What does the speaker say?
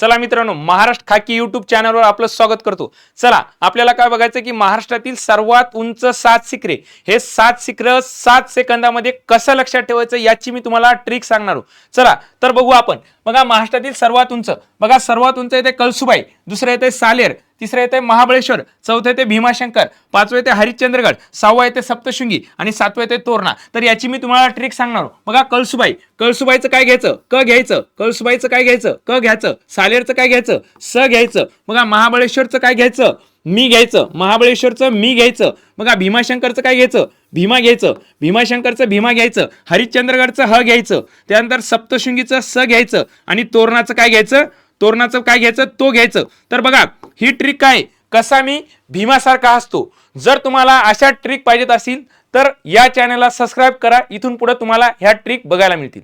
चला मित्रांनो महाराष्ट्र खाकी युट्यूब चॅनलवर आपलं स्वागत करतो. चला आपल्याला काय बघायचं की महाराष्ट्रातील सर्वात उंच सात शिखरे हे सात शिखरं सात सेकंदामध्ये कसं लक्षात ठेवायचं याची मी तुम्हाला ट्रिक सांगणार हो चला तर बघू आपण. बघा महाराष्ट्रातील सर्वात उंच. बघा सर्वात उंच येते कळसुबाई दुसरं येते सालेर तिसरं येते महाबळेश्वर चौथं येते भीमाशंकर पाचवं येते हरिश्चंद्रगड सहावं येते सप्तशृंगी आणि सातवं येते तोरणा. तर याची मी तुम्हाला ट्रिक सांगणार बघा कळसुबाई. कळसुबाईचं काय घ्यायचं? क घ्यायचं. कळसुबाईचं काय घ्यायचं? क घ्यायचं. सालेरचं काय घ्यायचं? स घ्यायचं. बघा महाबळेश्वरचं काय घ्यायचं? मी घ्यायचं. महाबळेश्वरचं मी घ्यायचं. बघा भीमाशंकरचं काय घ्यायचं? भीमा घ्यायचं. भीमाशंकरचं भीमा घ्यायचं. हरिश्चंद्रगडचं ह घ्यायचं. त्यानंतर सप्तशृंगीचं स घ्यायचं. आणि तोरणाचं काय घ्यायचं? तोरणाचं काय घ्यायचं? तो घ्यायचं. तर बघा ही ट्रिक काय कसा मी भीमासारखा असतो जर तुम्हाला अशा ट्रिक पाहिजेत असतील तर या चॅनलला सबस्क्राईब करा. इथून पुढे तुम्हाला ह्या ट्रिक बघायला मिळतील.